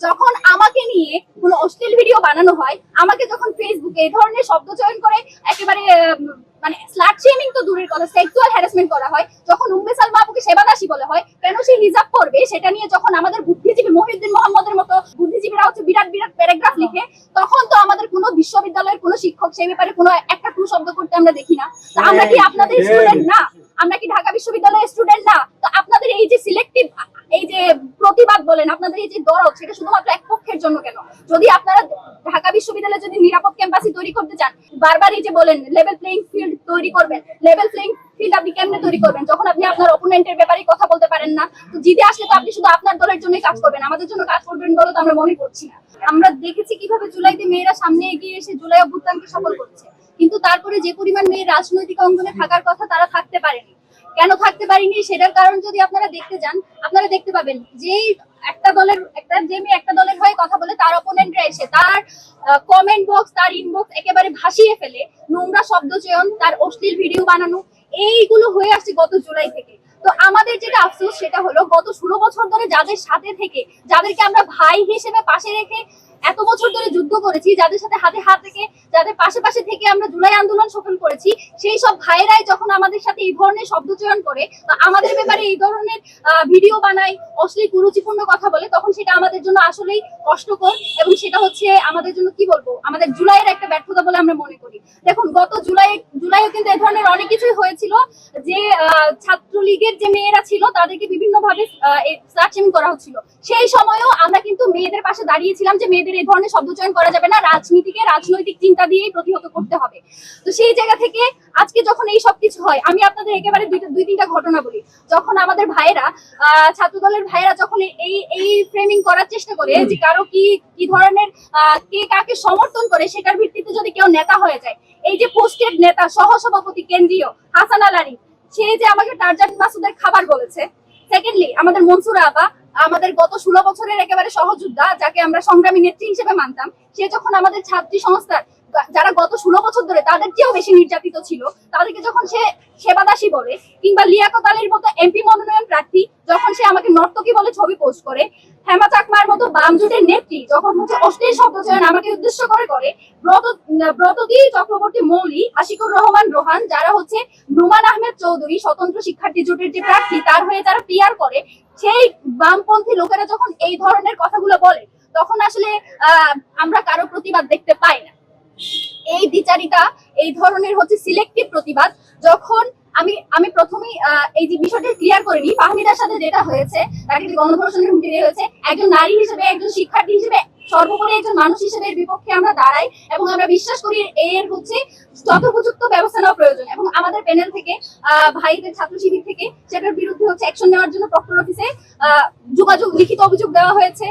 যখন আমাকে নিয়ে কোনো অশ্লীল ভিডিও বানানো হয় আমাকে যখন ফেসবুকে এই ধরনের শব্দ চয়ন করে একেবারে মানে স্লাট শেমিং তো দূরের কথা সেক্সুয়াল হ্যারাসমেন্ট করা হয় যখন উম্মে সালমা আপুকে সেবাদাসী বলা হয় কেন সে হিজাব করবে সেটা নিয়ে যখন আমাদের বুদ্ধিজীবী মহিউদ্দিন মোহাম্মদের মতো বুদ্ধিজীবীরা হচ্ছে বিরাট বিরাট প্যারাগ্রাফ লিখে তখন তো আমাদের কোনো বিশ্ববিদ্যালয়ের কোনো শিক্ষক সেই ব্যাপারে কোনো একটা টু শব্দ করতে আমরা দেখি না। আমরা কি আপনাদের স্টুডেন্ট না? আমরা কি ঢাকা বিশ্ববিদ্যালয়ের স্টুডেন্ট না? তো আপনাদের এই যে সিলেক্টিভ এই যে প্রতিবাদ বলেন, আপনাদের এই যে দরদ, সেটা শুধুমাত্র এক পক্ষের জন্য কেন? যদি আপনারা ঢাকা বিশ্ববিদ্যালয়ে যদি নিরাপদ ক্যাম্পাসই তৈরি করতে চান, বারবার এই যে বলেন লেভেল প্লেইং ফিল্ড তৈরি করবেন লেভেল প্লেইং ফিল্ড আপনি কেমনে তৈরি করবেন? যখন আপনি আপনার অপোনেন্টের ব্যাপারে কথা বলতে পারেন না, তো জিতে আসলে তো আপনি শুধু আপনার দলের জন্যই কাজ করবেন, আমাদের জন্য কাজ করবেন বলে তো আমরা মনে করছি না। আমরা দেখেছি কীভাবে জুলাইতে মেয়েরা সামনে এগিয়ে এসে জুলাই অভ্যুত্থানকে সফল করছে। কিন্তু তারপরে যে পরিমাণ মেয়ে রাজনৈতিক অঙ্গনে থাকার কথা তারা থাকতে পারেনি। কেন থাকতে পারিনি সেটার কারণ যদি আপনারা দেখতে যান, আপনারা দেখতে পাবেন যে একটা দলের, একটা যে মেয়ে একটা দলের হয়ে কথা বলে, তার অপোনেন্টরা এসে তার কমেন্ট বক্স তার ইনবক্স একেবারে ভাসিয়ে ফেলে, নোংরা শব্দ চয়ন, তার অশ্লীল ভিডিও বানানো, এইগুলো হয়ে আসছে গত জুলাই থেকে। তো আমাদের যেটা আফসোস সেটা হলো, গত ষোলো বছর ধরে যাদের সাথে থেকে, যাদেরকে আমরা ভাই হিসেবে পাশে রেখে এত বছর ধরে যুদ্ধ করেছি, যাদের সাথে হাতে হাত থেকে যাদের পাশে পাশে থেকে আমরা জুলাই আন্দোলন সফল করেছি, সেই সব ভাইয়েরাই যখন আমাদের সাথে এই ধরনের শব্দ চয়ন করে বা আমাদের ব্যাপারে এই ধরনের ভিডিও বানায়, অশ্লীল, কুরুচিপূর্ণ কথা বলে, তখন সেটা আমাদের জন্য আসলেই কষ্টকর এবং সেটা হচ্ছে আমাদের জন্য কি বলব, আমাদের জুলাইয়ের একটা ব্যর্থতা বলে আমরা মনে করি। দেখুন, গত জুলাই, জুলাইও কিন্তু এই ধরনের অনেক কিছুই হয়েছিল যে ছাত্রলীগের যে মেয়েরা ছিল, তাদেরকে বিভিন্ন ভাবে করা হচ্ছিল। সেই সময়ও আমরা কিন্তু মেয়েদের পাশে দাঁড়িয়েছিলাম যে মেয়েদের এই ধরনের শব্দচয়ন করা যাবে না রাজনীতিকে রাজনৈতিক চিন্তা দিয়েই প্রতিহত করতে হবে। তো সেই জায়গা থেকে আজকে যখন এই সব কিছু হয় আমি আপনাদের একেবারে দুই তিনটা ঘটনা বলি। যখন আমাদের ভাইয়েরা আহ, ছাত্রদলের ভাইয়েরা যখন এই এই ফ্রেমিং করার চেষ্টা করে যে কারও কি কি ধরনের কে কাকে সমর্থন করে সেটার ভিত্তিতে যদি কেউ নেতা হয়ে যায় এই যে পোস্টেড নেতা সহসভাপতি কেন্দ্রীয় হাসান আলারি সে যে আমাকে টারজান মাসুদের খাবার বলেছে সেকেন্ডলি আমাদের মনসুরা আপা আমাদের গত ষোলো বছরের একেবারে সহযোদ্ধা, যাকে আমরা সংগ্রামী নেত্রী হিসেবে মানতাম, সে যখন আমাদের ছাত্রী সংস্থার যারা গত ষোলো বছর ধরে তাদের চেয়েও বেশি নির্যাতিত ছিল, তাদেরকে যখন সে সেবাদাসী বলে, কিংবা লিয়াকত আলীর মতো এমপি মনোনয়ন প্রার্থী, যখন সে আমাকে নর্তকী বলে ছবি পোস্ট করে হেমা চাকমার মতো বাম জোটের নেত্রী যখন হচ্ছে অশ্লীল শব্দ চয়ন আমাকে উদ্দেশ্য করে করে, ব্রত, ব্রতদী চক্রবর্তী মৌলি, আশিকুর রহমান রোহান, যারা হচ্ছে রুমান আহমেদ চৌধুরী, স্বতন্ত্র শিক্ষার্থী জোটের যে প্রার্থী, তার হয়ে যারা পিয়ার করে, সেই বামপন্থী লোকেরা যখন এই ধরনের কথাগুলো বলে, তখন আসলে আমরা কারও প্রতিবাদ দেখতে পাই না। এই দ্বিচারিতা এই ধরনের হচ্ছে সিলেক্টিভ প্রতিবাদ, যখন আমি আমি প্রথমেই এই যে বিষয়টা ক্লিয়ার করিনি ফাহমিদার সাথে যেটা হয়েছে, তাকে গণধর্ষণের হুমকি দেওয়া হয়েছে, একজন নারী হিসেবে, একজন শিক্ষার্থী হিসেবে, সর্বোপরি একজন মানুষ হিসেবে বিপক্ষে আমরা দাঁড়াই, এবং আমরা বিশ্বাস করি এর হচ্ছে যথোপযুক্ত ব্যবস্থা নেওয়া প্রয়োজন, এবং আমাদের প্যানেল থেকে ভাইদের, ছাত্র শিবির থেকে সেটার বিরুদ্ধে হচ্ছে অ্যাকশন নেওয়ার জন্য প্রক্টর অফিসে যোগাযোগ, লিখিত অভিযোগ দেওয়া হয়েছে।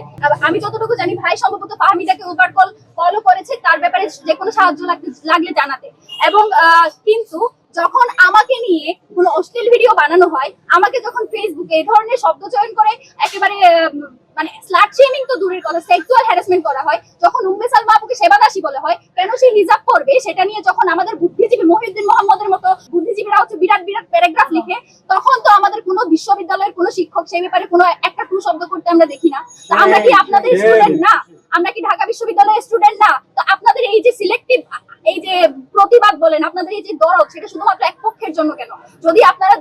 আমি যতটুকু জানি, ভাই সম্ভবত ফাহমিদাকে ওভার কল কলও করেছে, তার ব্যাপারে যে কোনো সাহায্য লাগলে জানাতে। এবং কিন্তু যখন আমাকে নিয়ে কোনো অশ্লীল ভিডিও বানানো হয় আমাকে যখন ফেসবুকে এই ধরনের শব্দ চয়ন করে একেবারে মানে স্লাট শেমিং তো দূরের কথা সেক্সুয়াল হ্যারাসমেন্ট করা হয় যখন উম্মে সালমা আপুকে সেবাদাসী বলা হয় কেন সে হিজাব করবে সেটা নিয়ে যখন আমাদের বুদ্ধিজীবী মহিউদ্দিন মোহাম্মদের মতো বুদ্ধিজীবীরা হচ্ছে বিরাট বিরাট প্যারাগ্রাফ লিখে তখন তো আমাদের কোনো বিশ্ববিদ্যালয়ের কোনো শিক্ষক সেই ব্যাপারে কোনো একটা টু শব্দ করতে আমরা দেখি না। তো আমরা কি আপনাদের স্টুডেন্ট না? আমরা কি ঢাকা বিশ্ববিদ্যালয়ের স্টুডেন্ট না? তো আপনাদের এই যে সিলেক্টিভ এই যে প্রতিবাদ বলেন, আপনাদের এই যে দরদ, সেটা শুধুমাত্র এক পক্ষের জন্য কেন? যদি আপনারা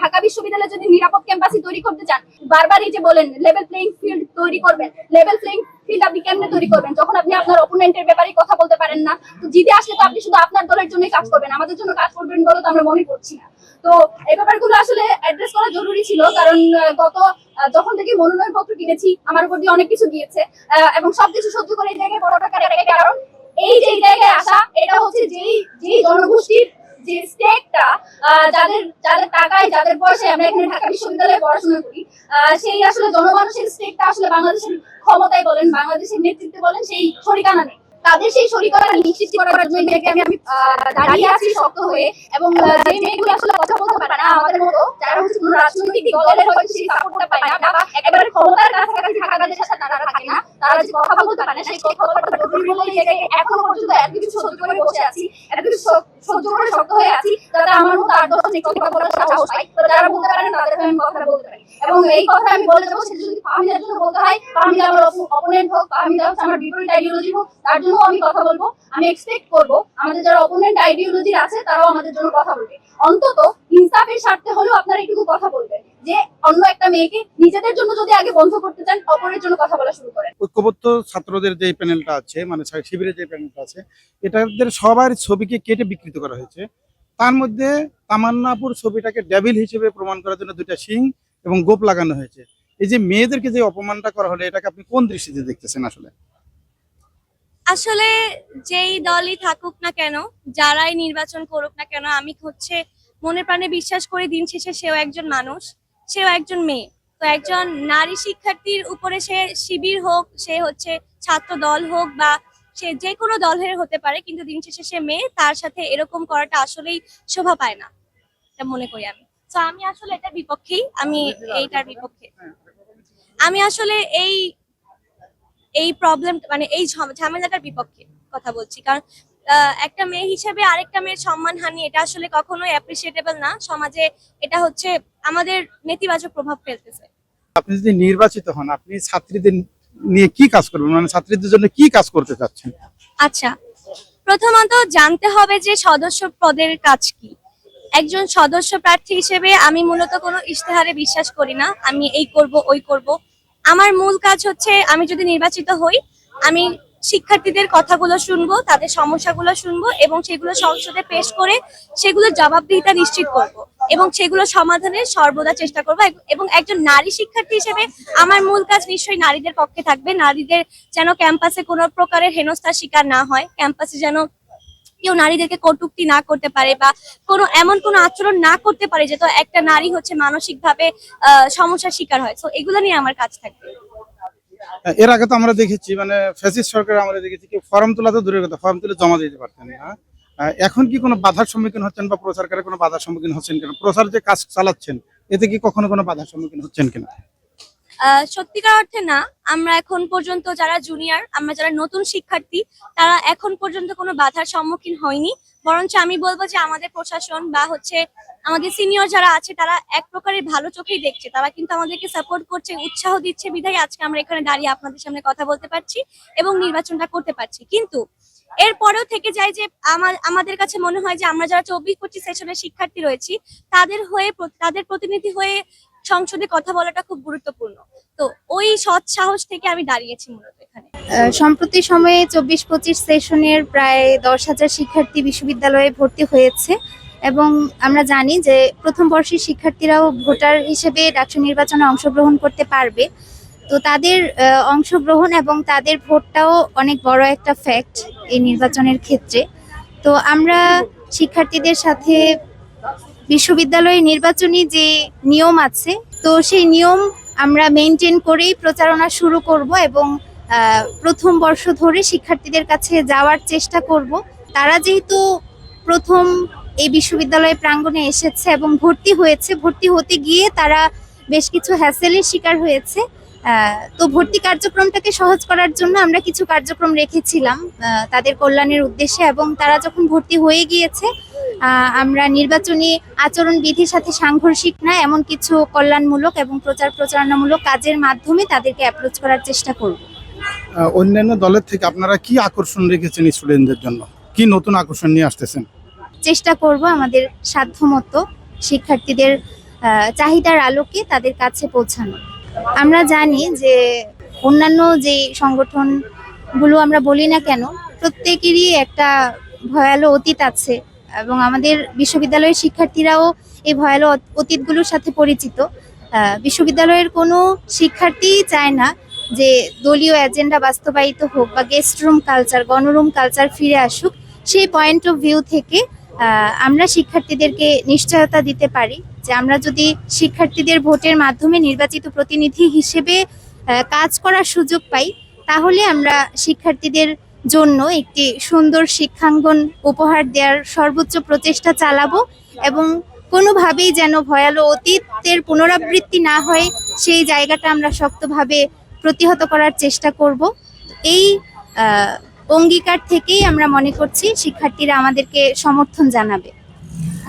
ঢাকা বিশ্ববিদ্যালয়ে যদি নিরাপদ ক্যাম্পাসই তৈরি করতে চান, বারবার এই যে বলেন লেভেল প্লেইং ফিল্ড তৈরি করবেন লেভেল প্লেইং ফিল্ড আপনি কেমনে তৈরি করবেন? যখন আপনি আপনার অপোনেন্টের ব্যাপারে কথা বলতে পারেন না, তো জিতে আসলে তো আপনি শুধু আপনার দলের জন্যই কাজ করবেন, আমাদের জন্য কাজ করবেন বলে তো আমরা মনে করছি না। তো এই ব্যাপারগুলো আসলে অ্যাড্রেস করা জরুরি ছিল, কারণ গত যখন থেকে মনোনয়ন পত্র কিনেছি, আমার উপর দিয়ে অনেক কিছু গিয়েছে এবং সবকিছু সহ্য করে এই জায়গায় বড় টাকার কারণ এই যে জায়গায় আসা এটা হচ্ছে যেই যেই জনগোষ্ঠীর যে স্টেকটা যাদের যাদের টাকায়, যাদের পয়সায় আমরা এখানে ঢাকা বিশ্ববিদ্যালয়ে পড়াশোনা করি সেই আসলে জনমানুষের স্টেকটা আসলে বাংলাদেশের ক্ষমতায় বলেন, বাংলাদেশের নেতৃত্বে বলেন, সেই শরিকানা নেই। তাদের সেই শরিকতা নিশ্চিত করার জন্য এই আমি দাঁড়িয়ে আছি শক্ত হয়ে এবং যে মেয়েগুলো আসলে কথা বলতে পারে না আমাদের মতো, যারা হচ্ছে কোনো রাজনৈতিক দলের হয়তো সেই সাপোর্টটা পায় না বা একেবারে ক্ষমতার কাছাকাছি থাকা তাদের সাথে তারা থাকে না, তারা যে কথা বলতে পারে না, সেই কথা বলাটা জরুরি বলেই যে এখনও পর্যন্ত এত কিছু সহ্য করে বসে আছি, এত কিছু সহ্য করে শক্ত হয়ে আছি যাতে আমার মতো আট দশ কথা বলার সাহস পাই যারা বলতে পারে না তাদের আমি কথাটা বলতে পারি। এবং এই কথা আমি বলে যাব, সেটা যদি ফাহমিদার জন্য বলতে হয়, ফাহমিদা আমার অপোনেন্ট হোক হচ্ছে আমার বিপরীত আইডিওলজি হোক, তার জন্য আমি কথা বলব, আমি এক্সপেক্ট করব, আমাদের যারা অপোনেন্ট আইডিওলজি আছে, তারাও আমাদের জন্য কথা বলবে। অন্তত ইনসাফের স্বার্থে হলেও আপনারা একটু কথা বলবেন, যে অন্য একটা মেয়েকে নিজেদের জন্য যদি আগে বন্ধ করতে চান, অপরের জন্য কথা বলা শুরু করেন। ঐক্যবদ্ধ ছাত্রদের যে প্যানেলটা আছে মানে শিবিরের যে প্যানেলটা আছে, এটাদের সবার ছবিকে কেটে বিকৃত করা হয়েছে। তার মধ্যে তামান্নাপুর ছবিটাকে ডেভিল হিসেবে প্রমাণ করার জন্য দুইটা সিং এবং গোপ লাগানো হয়েছে। এই যে মেয়েদেরকে যে অপমানটা করা হলো, এটাকে আপনি কোন দৃষ্টিতে দেখতেছেন আসলে? আসলে যেই দলই থাকুক না কেন যারাই নির্বাচন করুক না কেন আমি হচ্ছে মনে প্রাণে বিশ্বাস করি দিন শেষে সেও একজন মানুষ সেও একজন মেয়ে। তো একজন নারী শিক্ষার্থীর উপরে সে শিবির হোক সে হচ্ছে ছাত্র দল হোক বা সে যে কোনো দলের হতে পারে কিন্তু দিন শেষে সে মেয়ে তার সাথে এরকম করাটা আসলেই শোভা পায় না। এটা মনে করি আমি। তো আমি আসলে এটার বিপক্ষেই আমি এইটার বিপক্ষে। আমি আসলে এই এই প্রবলেম মানে এই ঝামেলাটার বিপক্ষে কথা বলছি। কারণ একটা মেয়ে হিসেবে আরেকটা মেয়ের সম্মানহানি এটা আসলে কখনোই অ্যাপ্রিসিয়েটেবল না। সমাজে এটা হচ্ছে আমাদের নেতিবাচক প্রভাব ফেলতেছে। আপনি যদি নির্বাচিত হন আপনি ছাত্রীদের নিয়ে কি কাজ করবেন? মানে ছাত্রীদের জন্য কি কাজ করতে চাচ্ছেন? আচ্ছা প্রথমত জানতে হবে যে সদস্য পদের কাজ কি। একজন সদস্য প্রার্থী হিসেবে আমি মূলত কোনো ইশতেহারে বিশ্বাস করি না। আমি এই করব ওই করব। আমার মূল কাজ হচ্ছে আমি যদি নির্বাচিত হই, আমি শিক্ষার্থীদের কথাগুলো শুনব, তাদের সমস্যাগুলো শুনব এবং সেগুলো সংসদে পেশ করে সেগুলোর জবাবদিহিতা নিশ্চিত করব এবং সেগুলো সমাধানের সর্বদা চেষ্টা করব এবং একজন নারী শিক্ষার্থী হিসেবে আমার মূল কাজ নিশ্চয়ই নারীদের পক্ষে থাকবে। নারীদের যেন ক্যাম্পাসে কোনো প্রকারের হেনস্থার শিকার না হয়, ক্যাম্পাসে যেন কেউ নারীদেরকে কটূক্তি না করতে পারে বা কোনো এমন কোনো আচরণ না করতে পারে যে তো একটা নারী হচ্ছে মানসিক ভাবে সমস্যার শিকার হয়। তো এগুলো নিয়ে আমার কাজ থাকবে। এর আগে তো আমরা দেখেছি মানে ফ্যাসিস্ট সরকার আমরা দেখেছি কি ফর্ম তোলা তো দূরের কথা, ফর্ম তুলে জমা দিতে পারতেন না। এখন কি কোনো বাধার সম্মুখীন হচ্ছেন বা প্রচারকারে কোনো বাধার সম্মুখীন হচ্ছেন কিনা? প্রচার যে কাজ চালাচ্ছেন, এতে কি কখনো কোনো বাধার সম্মুখীন হচ্ছেন কিনা? সত্যিকার অর্থে না, আমরা এখন পর্যন্ত যারা জুনিয়র আমরা যারা নতুন শিক্ষার্থী, তারা এখন পর্যন্ত কোনো বাধার সম্মুখীন হয়নি। বরঞ্চ আমি বলব যে আমাদের প্রশাসন বা হচ্ছে আমাদের সিনিয়র যারা আছে, তারা এক প্রকারের ভালো চোখেই দেখছে। তারা কিন্তু আমাদেরকে সাপোর্ট করছে, উৎসাহ দিচ্ছে, বিধায় আজকে আমরা এখানে দাঁড়িয়ে আপনাদের সামনে কথা বলতে পারছি এবং নির্বাচনটা করতে পারছি। কিন্তু এরপরেও থেকে যায় যে আমার আমাদের কাছে মনে হয় যে আমরা যারা চব্বিশ পঁচিশ সেশনের শিক্ষার্থী রয়েছি, তাদের হয়ে তাদের প্রতিনিধি হয়ে সংসদে কথা বলাটা খুব গুরুত্বপূর্ণ। তো ওই সৎ সাহস থেকে আমি দাঁড়িয়েছি মূলত এখানে। সম্প্রতি সময়ে চব্বিশ পঁচিশ সেশনের প্রায় দশ হাজার শিক্ষার্থী বিশ্ববিদ্যালয়ে ভর্তি হয়েছে এবং আমরা জানি যে প্রথম বর্ষের শিক্ষার্থীরাও ভোটার হিসেবে ডাকসু নির্বাচনে অংশগ্রহণ করতে পারবে। তো তাদের অংশগ্রহণ এবং তাদের ভোটটাও অনেক বড় একটা ফ্যাক্ট এই নির্বাচনের ক্ষেত্রে। তো আমরা শিক্ষার্থীদের সাথে বিশ্ববিদ্যালয়ে নির্বাচনী যে নিয়ম আছে, তো সেই নিয়ম আমরা মেনটেন করেই প্রচারণা শুরু করব এবং প্রথম বর্ষ ধরে শিক্ষার্থীদের কাছে যাওয়ার চেষ্টা করব। তারা যেহেতু প্রথম এই বিশ্ববিদ্যালয় প্রাঙ্গণে এসেছে এবং ভর্তি হয়েছে, ভর্তি হতে গিয়ে তারা বেশ কিছু হ্যাসেলের শিকার হয়েছে। তো ভর্তি কার্যক্রমটাকে সহজ করার জন্য আমরা কিছু কার্যক্রম রেখেছিলাম তাদের কল্যাণের উদ্দেশ্যে এবং তারা যখন ভর্তি হয়ে গিয়েছে আমরা নির্বাচনী আচরণ বিধির সাথে সাংঘর্ষিক না এমন কিছু কল্যাণমূলক এবং প্রচার প্রচারণামূলক কাজের মাধ্যমে তাদেরকে অ্যাপ্রোচ করার চেষ্টা করব। অন্যান্য দলের থেকে আপনারা কি আকর্ষণ রেখেছেন স্টুডেন্টদের জন্য? কি নতুন আকর্ষণ নিয়ে আসতেছেন? চেষ্টা করব আমাদের সাধ্যমতো শিক্ষার্থীদের চাহিদার আলোকে তাদের কাছে পৌঁছানো। আমরা জানি যে অন্যান্য যে সংগঠনগুলো আমরা বলি না কেন প্রত্যেকেরই একটা ভয়ালো অতীত আছে। এবং আমাদের বিশ্ববিদ্যালয়ের শিক্ষার্থীরাও এই ভয়ালো অত- অতীতগুলোর সাথে পরিচিত। বিশ্ববিদ্যালয়ের কোনো শিক্ষার্থীই চায় না যে দলীয় এজেন্ডা বাস্তবায়িত হোক বা গেস্ট রুম কালচার গণরুম কালচার ফিরে আসুক। সেই পয়েন্ট অফ ভিউ থেকে আমরা শিক্ষার্থীদেরকে নিশ্চয়তা দিতে পারি যে আমরা যদি শিক্ষার্থীদের ভোটের মাধ্যমে নির্বাচিত প্রতিনিধি হিসেবে কাজ করার সুযোগ পাই, তাহলে আমরা শিক্ষার্থীদের জন্য একটি সুন্দর শিক্ষাঙ্গন উপহার দেওয়ার সর্বোচ্চ প্রচেষ্টা চালাবো এবং কোনোভাবেই যেন ভয়ালো অতীতের পুনরাবৃত্তি না হয়, সেই জায়গাটা আমরা শক্তভাবে প্রতিহত করার চেষ্টা করব। এই অঙ্গীকার থেকেই আমরা মনে করছি শিক্ষার্থীরা আমাদেরকে সমর্থন জানাবে।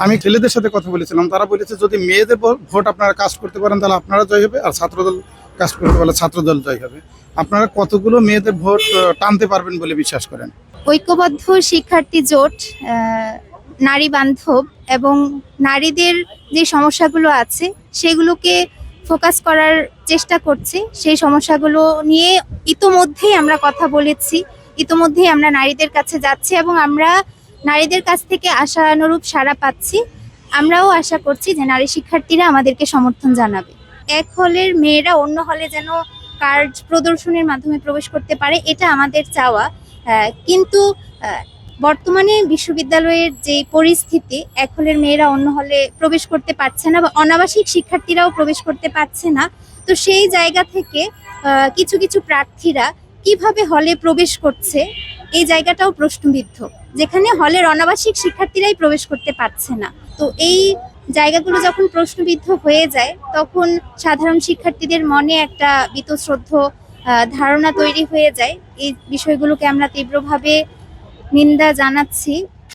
আমি ছেলেদের সাথে কথা বলেছিলাম, তারা বলেছে যদি মেয়েদের ভোট আপনারা কাজ করতে পারেন তাহলে আপনারা জয় হবে, আর ছাত্রদল কাজ করতে পারলে ছাত্রদল জয় হবে। আপনারা কতগুলো মেয়েদের ভোট টানতে পারবেন বলে বিশ্বাস করেন? ঐক্যবদ্ধ শিক্ষার্থী জোট নারী বান্ধব এবং নারীদের যে সমস্যাগুলো আছে, সেগুলোকে ফোকাস করার চেষ্টা করছে। সেই সমস্যাগুলো নিয়ে ইতোমধ্যেই আমরা কথা বলেছি। ইতোমধ্যেই আমরা নারীদের কাছে যাচ্ছি এবং আমরা নারীদের কাছ থেকে আশানুরূপ সাড়া পাচ্ছি। আমরাও আশা করছি যে নারী শিক্ষার্থীরা আমাদেরকে সমর্থন জানাবে। এক হলের মেয়েরা অন্য হলে যেন কার্ড প্রদর্শনের মাধ্যমে প্রবেশ করতে পারে, এটা আমাদের চাওয়া। কিন্তু বর্তমানে বিশ্ববিদ্যালয়ের যে পরিস্থিতি এক হলের মেয়েরা অন্য হলে প্রবেশ করতে পারছে না বা অনাবাসিক শিক্ষার্থীরাও প্রবেশ করতে পারছে না। তো সেই জায়গা থেকে কিছু কিছু প্রার্থীরা কীভাবে হলে প্রবেশ করছে, এই জায়গাটাও প্রশ্নবিদ্ধ। যেখানে হলের অনাবাসিক শিক্ষার্থীরাই প্রবেশ করতে পারছে না। তো এই জায়গাগুলো যখন প্রশ্নবিদ্ধ হয়ে যায়, তখন সাধারণ শিক্ষার্থীদের মনে একটা বীতশ্রদ্ধ ধারণা তৈরি হয়ে যায়। এই বিষয়গুলোকে আমরা তীব্রভাবে নিন্দা জানাচ্ছি।